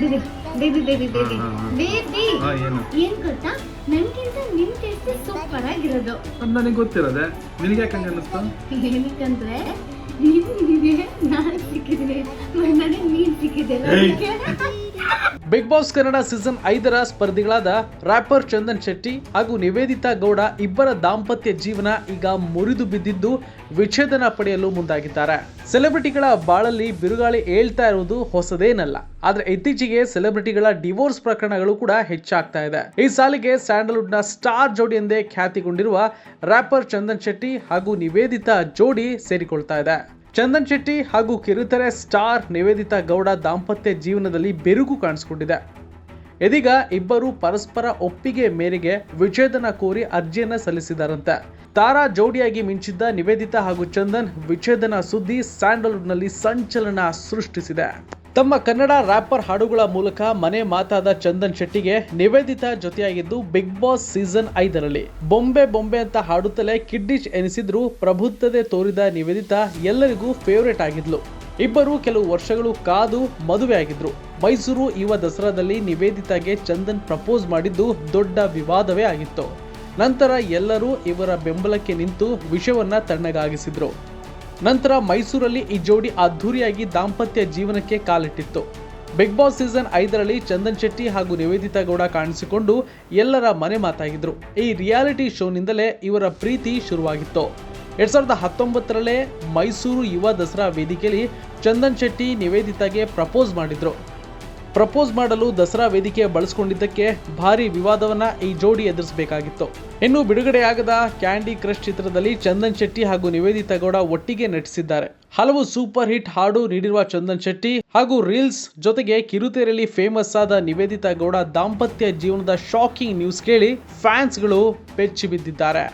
Baby baby baby baby. ಹಾ ಏನು? ಏನ್ ಗೊತ್ತಾ? ನನ್ಗಿಂತ ನಿನ್ ಟೇಸ್ಟ್ ಸೂಪರ್ ಆಗಿರೋದು. ಅದು ನನಗೆ ಗೊತ್ತಿರೋದೆ. ನಿನಗೆ ಯಾಕೆ ಹಂಗೆ ಅನ್ನಿಸ್ತು? ಏನಕ್ಕಂದ್ರೆ ನೀನು ನಿನಗೆ ನಾನು ಸಿಕ್ಕಿದ್ದೀನಿ. ನನಗೆ ನೀನ್ ಸಿಕ್ಕಿದೆ ಬಿಗ್ ಬಾಸ್ ಕನ್ನಡ ಸೀಸನ್ ಐದರ ಸ್ಪರ್ಧಿಗಳಾದ ರ್ಯಾಪರ್ ಚಂದನ್ ಶೆಟ್ಟಿ ಹಾಗೂ ನಿವೇದಿತಾ ಗೌಡ ಇಬ್ಬರ ದಾಂಪತ್ಯ ಜೀವನ ಈಗ ಮುರಿದು ಬಿದ್ದಿದ್ದು ವಿಚ್ಛೇದನ ಪಡೆಯಲು ಮುಂದಾಗಿದ್ದಾರೆ. ಸೆಲೆಬ್ರಿಟಿಗಳ ಬಾಳಲ್ಲಿ ಬಿರುಗಾಳಿ ಏಳ್ತಾ ಇರುವುದು ಹೊಸದೇನಲ್ಲ. ಆದ್ರೆ ಇತ್ತೀಚೆಗೆ ಸೆಲೆಬ್ರಿಟಿಗಳ ಡಿವೋರ್ಸ್ ಪ್ರಕರಣಗಳು ಕೂಡ ಹೆಚ್ಚಾಗ್ತಾ ಇದೆ. ಈ ಸಾಲಿಗೆ ಸ್ಯಾಂಡಲ್ವುಡ್ನ ಸ್ಟಾರ್ ಜೋಡಿ ಎಂದೇ ಖ್ಯಾತಿಗೊಂಡಿರುವ ರ್ಯಾಪರ್ ಚಂದನ್ ಶೆಟ್ಟಿ ಹಾಗೂ ನಿವೇದಿತಾ ಜೋಡಿ ಸೇರಿಕೊಳ್ತಾ ಇದೆ. ಚಂದನ್ ಶೆಟ್ಟಿ ಹಾಗೂ ಕಿರುತೆರೆ ಸ್ಟಾರ್ ನಿವೇದಿತಾ ಗೌಡ ದಾಂಪತ್ಯ ಜೀವನದಲ್ಲಿ ಬೆರುಗು ಕಾಣಿಸಿಕೊಂಡಿದೆ. ಇದೀಗ ಇಬ್ಬರು ಪರಸ್ಪರ ಒಪ್ಪಿಗೆ ಮೇರೆಗೆ ವಿಚ್ಛೇದನ ಕೋರಿ ಅರ್ಜಿಯನ್ನ ಸಲ್ಲಿಸಿದಾರಂತೆ. ತಾರಾ ಜೋಡಿಯಾಗಿ ಮಿಂಚಿದ್ದ ನಿವೇದಿತಾ ಹಾಗೂ ಚಂದನ್ ವಿಚ್ಛೇದನ ಸುದ್ದಿ ಸ್ಯಾಂಡಲ್ವುಡ್ನಲ್ಲಿ ಸಂಚಲನ ಸೃಷ್ಟಿಸಿದೆ. ತಮ್ಮ ಕನ್ನಡ ರ್ಯಾಪರ್ ಹಾಡುಗಳ ಮೂಲಕ ಮನೆ ಮಾತಾದ ಚಂದನ್ ಶೆಟ್ಟಿಗೆ ನಿವೇದಿತಾ ಜೊತೆಯಾಗಿದ್ದು ಬಿಗ್ ಬಾಸ್ ಸೀಸನ್ ಐದರಲ್ಲಿ. ಬೊಂಬೆ ಬೊಂಬೆ ಅಂತ ಹಾಡುತ್ತಲೇ ಕಿಡ್ನಿಶ್ ಎನಿಸಿದ್ರು ಪ್ರಬುದ್ಧತೆ ತೋರಿದ ನಿವೇದಿತಾ ಎಲ್ಲರಿಗೂ ಫೇವರೇಟ್ ಆಗಿದ್ಲು. ಇಬ್ಬರು ಕೆಲವು ವರ್ಷಗಳು ಕಾದು ಮದುವೆ ಆಗಿದ್ರು. ಮೈಸೂರು ಯುವ ದಸರಾದಲ್ಲಿ ನಿವೇದಿತಾಗೆ ಚಂದನ್ ಪ್ರಪೋಸ್ ಮಾಡಿದ್ದು ದೊಡ್ಡ ವಿವಾದವೇ ಆಗಿತ್ತು. ನಂತರ ಎಲ್ಲರೂ ಇವರ ಬೆಂಬಲಕ್ಕೆ ನಿಂತು ವಿಷಯವನ್ನ ತಣ್ಣಗಾಗಿಸಿದ್ರು. ನಂತರ ಮೈಸೂರಲ್ಲಿ ಈ ಜೋಡಿ ಅದ್ಧೂರಿಯಾಗಿ ದಾಂಪತ್ಯ ಜೀವನಕ್ಕೆ ಕಾಲಿಟ್ಟಿತ್ತು. ಬಿಗ್ ಬಾಸ್ ಸೀಸನ್ ಐದರಲ್ಲಿ ಚಂದನ್ ಶೆಟ್ಟಿ ಹಾಗೂ ನಿವೇದಿತಾ ಗೌಡ ಕಾಣಿಸಿಕೊಂಡು ಎಲ್ಲರ ಮನೆ ಮಾತಾಗಿದ್ರು. ಈ ರಿಯಾಲಿಟಿ ಶೋನಿಂದಲೇ ಇವರ ಪ್ರೀತಿ ಶುರುವಾಗಿತ್ತು. ಎರಡ್ ಸಾವಿರದ ಹತ್ತೊಂಬತ್ತರಲ್ಲೇ ಮೈಸೂರು ಯುವ ದಸರಾ ವೇದಿಕೆಯಲ್ಲಿ ಚಂದನ್ ಶೆಟ್ಟಿ ನಿವೇದಿತಾಗೆ ಪ್ರಪೋಸ್ ಮಾಡಿದ್ರು. ಪ್ರಪೋಸ್ ಮಾಡಲು ದಸರಾ ವೇದಿಕೆ ಬಳಸಿಕೊಂಡಿದ್ದಕ್ಕೆ ಭಾರಿ ವಿವಾದವನ್ನ ಈ ಜೋಡಿ ಎದುರಿಸಬೇಕಾಗಿತ್ತು. ಇನ್ನು ಬಿಡುಗಡೆಯಾಗದ ಕ್ಯಾಂಡಿ ಕ್ರಶ್ ಚಿತ್ರದಲ್ಲಿ ಚಂದನ್ ಶೆಟ್ಟಿ ಹಾಗೂ ನಿವೇದಿತಾ ಗೌಡ ಒಟ್ಟಿಗೆ ನಟಿಸಿದ್ದಾರೆ. ಹಲವು ಸೂಪರ್ ಹಿಟ್ ಹಾಡು ನೀಡಿರುವ ಚಂದನ್ ಶೆಟ್ಟಿ ಹಾಗೂ ರೀಲ್ಸ್ ಜೊತೆಗೆ ಕಿರುತೆರೆಯಲ್ಲಿ ಫೇಮಸ್ ಆದ ನಿವೇದಿತಾ ಗೌಡ ದಾಂಪತ್ಯ ಜೀವನದ ಶಾಕಿಂಗ್ ನ್ಯೂಸ್ ಕೇಳಿ ಫ್ಯಾನ್ಸ್ಗಳು ಬೆಚ್ಚಿ ಬಿದ್ದಿದ್ದಾರೆ.